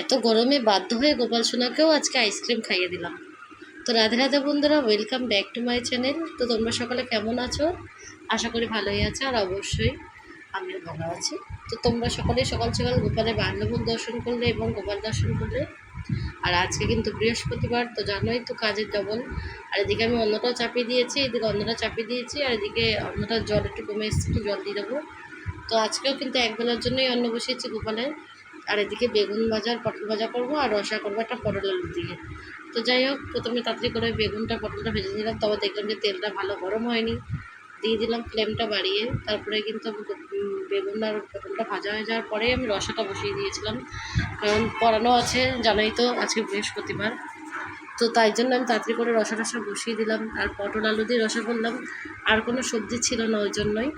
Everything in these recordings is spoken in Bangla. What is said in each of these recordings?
এত গরমে বাধ্য হয়ে গোপাল সোনাকেও আজকে আইসক্রিম খাইয়ে দিলাম। তো রাধে রাধে বন্ধুরা welcome back to my channel তো তোমরা সকলে কেমন আছো? আশা করি ভালোই আছো, আর অবশ্যই আমিও ভালো আছি। তো তোমরা সকলে সকাল সকাল গোপালের বান্ধবন দর্শন করলে এবং গোপাল দর্শন করলে। আর আজকে কিন্তু বৃহস্পতিবার, তো জানোই তো কাজের ডবল। আর এদিকে আমি অন্যটাও চাপিয়ে দিয়েছি, এদিকে অন্যটা চাপিয়ে দিয়েছি, আর এদিকে অন্যটার জল একটু কমে এসেছে, একটু জল দিয়ে দেবো। তো আজকেও কিন্তু একবেলার জন্যই অন্ন বসিয়েছি গোপালের। আর এদিকে বেগুন ভাজার, পটল ভাজা করব আর রসা করব একটা পটল আলু দিয়ে। তো যাই হোক, প্রথমে তাড়াতাড়ি করে বেগুনটা, পটলটা ভেজে নিলাম। তবে দেখলাম যে তেলটা ভালো গরম হয়নি। দিয়ে দিলাম ফ্লেমটা বাড়িয়ে। তারপরে কিন্তু বেগুন আর পটলটা ভাজা হয়ে যাওয়ার পরেই আমি রসাটা বসিয়ে দিয়েছিলাম। কারণ পড়ানো আছে, জানাই তো, আজকে বৃহস্পতিবার। তো তাই জন্য আমি তাড়াতাড়ি করে রসা রসা বসিয়ে দিলাম। আর পটল আলু দিয়ে রসা করলাম। আর কোনো সবজি ছিল না ওই জন্যই।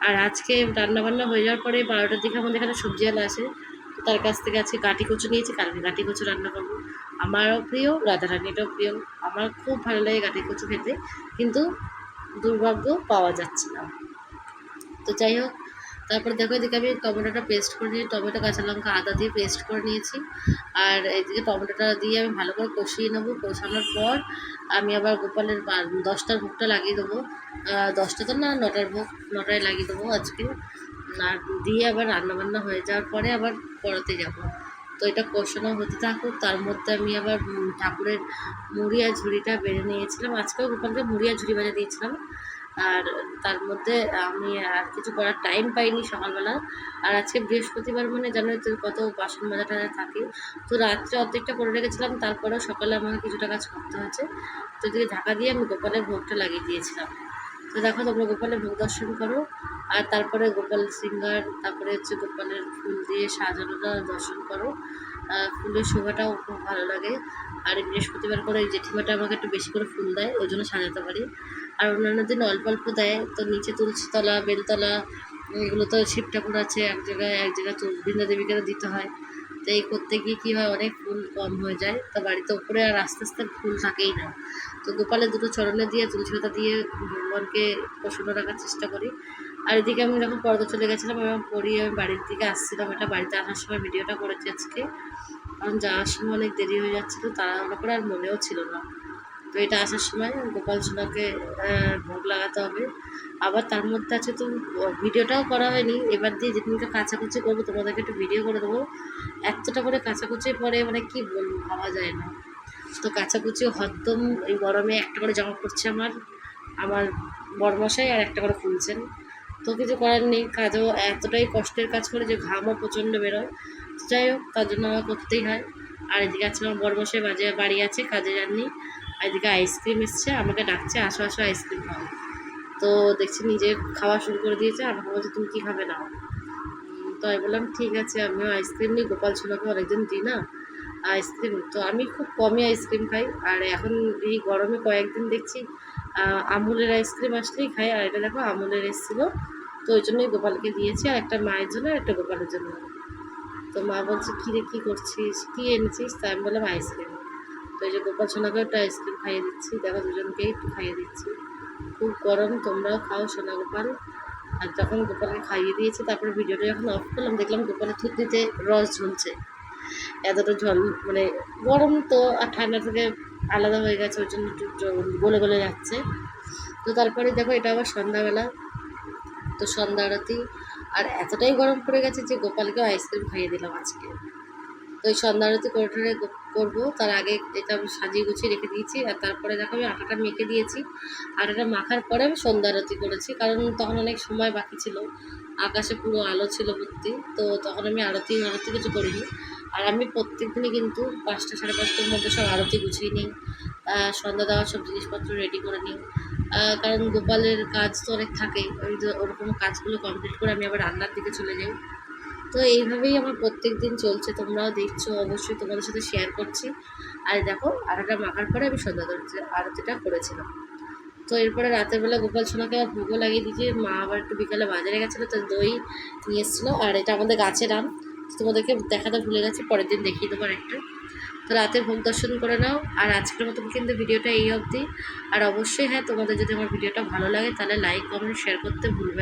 আর আজকে রান্নাবান্না হয়ে যাওয়ার পরে বারোটার দিকে আমাদের এখানে সবজি আলা তো তার কাছ থেকে আজকে গাটি কচু নিয়েছি, কালকে গাটি কচু রান্না করব। আমারও প্রিয় রাধারানীটাও প্রিয়। আমার খুব ভালো লাগে গাটি কচু খেতে, কিন্তু দুর্ভাগ্য পাওয়া যাচ্ছে না। তো যাই হোক, তারপরে দেখো এদিকে আমি টমেটোটা পেস্ট করে নিয়ে টমেটো, কাঁচা লঙ্কা, আদা দিয়ে পেস্ট করে নিয়েছি। আর এদিকে টমেটোটা দিয়ে আমি ভালো করে কষিয়ে নেব। কষানোর পর আমি আবার গোপালের দশটার ভোগটা লাগিয়ে দেবো। দশটা তো না, নটার ভোগ, নটায় লাগিয়ে দেবো আজকে। আর দিয়ে আবার রান্নাবান্না হয়ে যাওয়ার পরে আবার পড়াতে যাব। তো এটা কষানো হতে থাকুক, তার মধ্যে আমি আবার ঠাকুরের মুড়ি আর ঝুড়িটা বেড়ে নিয়েছিলাম। আজকেও গোপালকে মুড়ি আর ঝুড়ি ভাজা দিয়েছিলাম। আর তার মধ্যে আমি আর কিছু করার টাইম পাইনি সকালবেলা। আর আজকে বৃহস্পতিবার মানে জানোই তো কত বাসন মাজা টাজা থাকে। তো রাত্রে অর্ধেকটা করে রেখেছিলাম, তারপরেও সকালে আমাকে কিছুটা কাজ করতে হয়েছে। তো এদিকে ঢাকা দিয়ে আমি গোপালের ভোগটা লাগিয়ে দিয়েছিলাম। তো দেখো তোমরা গোপালের ভোগ দর্শন করো। আর তারপরে গোপাল সিঙ্গার তারপরে হচ্ছে গোপালের ফুল দিয়ে সাজানোটা দর্শন করো। ফুলের শোভাটাও খুব ভালো লাগে। আর বৃহস্পতিবার করে এই জেঠিমাটা আমাকে একটু বেশি করে ফুল দেয়, ওই জন্য সাজাতে পারি। আর অন্যান্য দিন অল্প অল্প দেয়, তো নিচে তুলসীতলা, বেলতলা এগুলো তো শিব ঠাকুর আছে, এক জায়গায় এক জায়গায় বৃন্দা দেবীকে দিতে হয়। তো এই করতে গিয়ে কী হয়, অনেক ফুল কম হয়ে যায়। তো বাড়িতে উপরে আর আস্তে আস্তে ফুল থাকেই না। তো গোপালের দুটো চরণে দিয়ে, তুলসী পাতা দিয়ে ভগবানকে প্রসন্ন রাখার চেষ্টা করি। আর এদিকে আমি যখন পর্দা চলে গেছিলাম এবং পড়িয়ে আমি বাড়ির দিকে আসছিলাম। এটা বাড়িতে আসার সময় ভিডিওটা করেছি আজকে। কারণ যাওয়ার সময় অনেক দেরি হয়ে যাচ্ছিল, তাড়াহুড়ো করে আর মনেও ছিল না। তো এটা আসার সময় গোপাল সোনাকে ভোগ লাগাতে হবে। আবার তার মধ্যে আছে তো ভিডিওটাও করা হয়নি। এবার দিয়ে যেদিনকে কাচাকুচি করব, তোমাদেরকে একটু ভিডিও করে দেবো। এতটা করে কাচাকুচি পরে মানে কি বলব, ভাবা যায় না। তো কাচাকুচি হদ্দম এই গরমে একটা করে জামা পড়ছে আমার। আমার বরমশাই আর একটা করে খুলছেন। তো কিছু করার নেই, কাজও এতটাই কষ্টের কাজ করে যে ঘামও প্রচণ্ড বেরোয়। যাই হোক, তার জন্য আমার করতেই হয়। আর এদিকে আছে আমার বরমশাই, বাজে বাড়ি আছে, কাজে যাননি। আর এদিকে আইসক্রিম এসছে, আমাকে ডাকছে, আসো আসো আইসক্রিম খাও। তো দেখছি নিজে খাওয়া শুরু করে দিয়েছে আমাকে বলছে তুমি কী খাবে না তো আমি বললাম, ঠিক আছে, আমিও আইসক্রিম নিই, গোপাল ছোলাকে অনেকদিন দিই না আইসক্রিম তো আমি খুব কমই আইসক্রিম খাই। আর এখন এই গরমে কয়েকদিন দেখছি আমুলের আইসক্রিম আসলেই খাই। আর এটা দেখো, আমুলের এসেছিল। তো ওই জন্যই গোপালকে দিয়েছি, আর একটা মায়ের জন্য আর একটা গোপালের জন্য। তো মা বলছে কী রে কী করছিস? কী এনেছিস? তাই আমি বললাম, আইসক্রিম। তো এই যে গোপাল সোনাকে একটা আইসক্রিম খাইয়ে দিচ্ছি। দেখো, দুজনকেই একটু খাইয়ে দিচ্ছি। খুব গরম, তোমরাও খাও, সোনা গোপাল। আর যখন গোপালকে খাইয়ে দিয়েছি, তারপরে ভিডিওটা যখন অফ করলাম, দেখলাম গোপালের থুতনিতে রস ঝুলছে। এতটা জল মানে গরম তো, আর ঠান্ডা থেকে আলাদা হয়ে গেছে ওই জন্য একটু গলে গলে যাচ্ছে। তো তারপরে দেখো, এটা আবার সন্ধ্যাবেলা। তো সন্ধ্যা আরতি। আর এতটাই গরম পড়ে গেছে যে গোপালকেও আইসক্রিম খাইয়ে দিলাম আজকে। তো ওই সন্ধ্যা আরতি করে করব। তার আগে এটা আমি সাজিয়ে গুছিয়ে রেখে দিয়েছি। আর তারপরে দেখো, আমি আটাটা মেখে দিয়েছি। আটাটা মাখার পরে আমি সন্ধ্যা আরতি করেছি। কারণ তখন অনেক সময় বাকি ছিল। আকাশে পুরো আলো ছিল ভর্তি। তো তখন আমি আরতি আরতি কিছু করিনি। আর আমি প্রত্যেক দিনই কিন্তু পাঁচটা সাড়ে পাঁচটার মধ্যে সব আরতি গুছিয়ে নিই সন্ধ্যা দেওয়ার সব জিনিসপত্র রেডি করে নিই। কারণ গোপালের কাজ তো অনেক থাকে, ওই ওরকম কাজগুলো কমপ্লিট করে আমি আবার রান্নার দিকে চলে যাই। তো এইভাবেই আমার প্রত্যেক দিন চলছে, তোমরাও দেখছ, অবশ্যই তোমাদের সাথে শেয়ার করছি। আর দেখো আটাটা মাখার পরে আমি সন্ধ্যা আরতি আরতিটা করেছিলাম। তো এরপরে রাতের বেলা গোপাল সোনাকে আবার ভোগও লাগিয়ে দিয়েছি, মা আবার একটু বিকালে বাজারে গেছিল, তো দই নিয়ে এসেছিল, আর এটা আমাদের গাছের আম। তোমাদেরকে দেখাতে ভুলে গেছি, পরের দিন দেখিয়ে দেবো একটা তো রাতে হোম দর্শন করে নাও, আর আজকের মতো কিন্তু ভিডিওটা এই অবধি আর অবশ্যই হ্যাঁ তোমাদের যদি আমার ভিডিওটা ভালো লাগে, তাহলে লাইক কমেন্ট শেয়ার করতে ভুলবে।